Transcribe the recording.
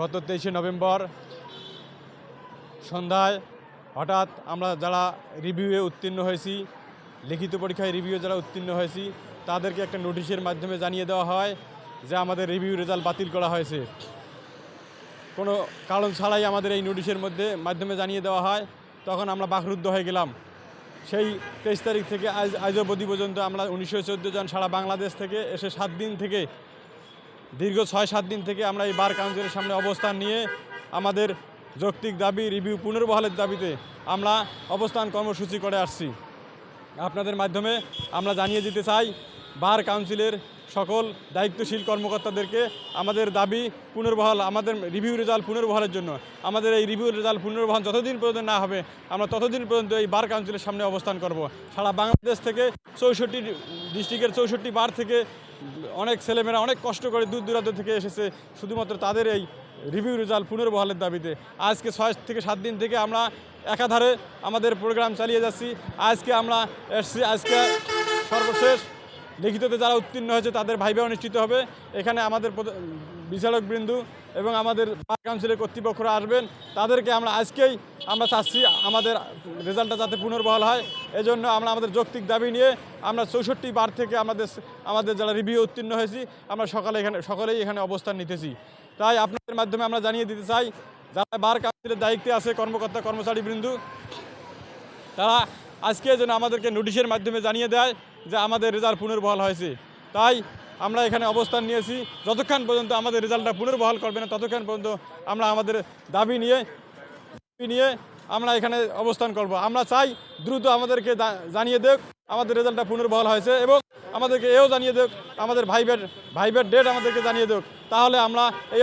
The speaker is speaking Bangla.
গত তেইশে নভেম্বর সন্ধ্যায় হঠাৎ আমরা যারা রিভিউয়ে উত্তীর্ণ হয়েছি, লিখিত পরীক্ষায় রিভিউ যারা উত্তীর্ণ হয়েছি, তাদেরকে একটা নোটিশের মাধ্যমে জানিয়ে দেওয়া হয় যে আমাদের রিভিউ রেজাল্ট বাতিল করা হয়েছে। কোনো কারণ ছাড়াই আমাদের এই নোটিশের মধ্যে, মাধ্যমে জানিয়ে দেওয়া হয়। তখন আমরা বাকরুদ্ধ হয়ে গেলাম। সেই তেইশ তারিখ থেকে আজ আজ অবধি পর্যন্ত আমরা উনিশশো চোদ্দ জন সারা বাংলাদেশ থেকে এসে সাত দিন থেকে দীর্ঘ ছয়, সাত দিন থেকে আমরা এই বার কাউন্সিলের সামনে অবস্থান নিয়ে আমাদের যৌক্তিক দাবি, রিভিউ পুনর্বহালের দাবিতে আমরা অবস্থান কর্মসূচি করে আসছি। আপনাদের মাধ্যমে আমরা জানিয়ে দিতে চাই বার কাউন্সিলের সকল দায়িত্বশীল কর্মকর্তাদেরকে আমাদের দাবি পুনর্বহাল, আমাদের রিভিউ রেজাল্ট পুনর্বহালের জন্য। আমাদের এই রিভিউ রেজাল্ট পুনর্বহাল যতদিন পর্যন্ত না হবে, আমরা ততদিন পর্যন্ত এই বার কাউন্সিলের সামনে অবস্থান করব। সারা বাংলাদেশ থেকে চৌষট্টি ডিস্ট্রিক্টের চৌষট্টি বার থেকে অনেক ছেলেমেয়েরা অনেক কষ্ট করে দূর দূরান্ত থেকে এসেছে, শুধুমাত্র তাদের এই রিভিউ রেজাল্ট পুনর্বহালের দাবিতে। আজকে ছয় থেকে সাত দিন থেকে আমরা একাধারে আমাদের প্রোগ্রাম চালিয়ে যাচ্ছি। আজকে আমরা এসছি, আজকে সর্বশেষ লিখিততে যারা উত্তীর্ণ হয়েছে, তাদের ভাইবা অনুষ্ঠিত হবে। এখানে আমাদের বিচারক বৃন্দু এবং আমাদের বার কাউন্সিলের কর্তৃপক্ষরা আসবেন। তাদেরকে আমরা আজকেই আমরা চাচ্ছি আমাদের রেজাল্টটা যাতে পুনর্বহাল হয়। এজন্য আমরা আমাদের যৌক্তিক দাবি নিয়ে আমরা চৌষট্টি বার থেকে আমাদের আমাদের যারা রিভিউ উত্তীর্ণ হয়েছি, আমরা সকালে এখানে সকলেই এখানে অবস্থান নিতেছি। তাই আপনাদের মাধ্যমে আমরা জানিয়ে দিতে চাই, যারা বার কাউন্সিলের দায়িত্বে আছে, কর্মকর্তা, কর্মচারী বৃন্দু, তারা আজকে যেন আমাদেরকে নোটিশের মাধ্যমে জানিয়ে দেয় যে আমাদের রেজাল্ট পুনর্বহাল হয়েছে। তাই আমরা এখানে অবস্থান নিয়েছি। যতক্ষণ পর্যন্ত আমাদের রেজাল্টটা পুনর্বহাল করবে না, ততক্ষণ পর্যন্ত আমরা আমাদের দাবি নিয়ে দাবি নিয়ে আমরা এখানে অবস্থান করব। আমরা চাই দ্রুত আমাদেরকে জানিয়ে দেখ আমাদের রেজাল্টটা পুনর্বহাল হয়েছে এবং আমাদেরকে এও জানিয়ে দেখ আমাদের ভাইবের ভাইবের ডেট আমাদেরকে জানিয়ে দেখ তাহলে আমরা এই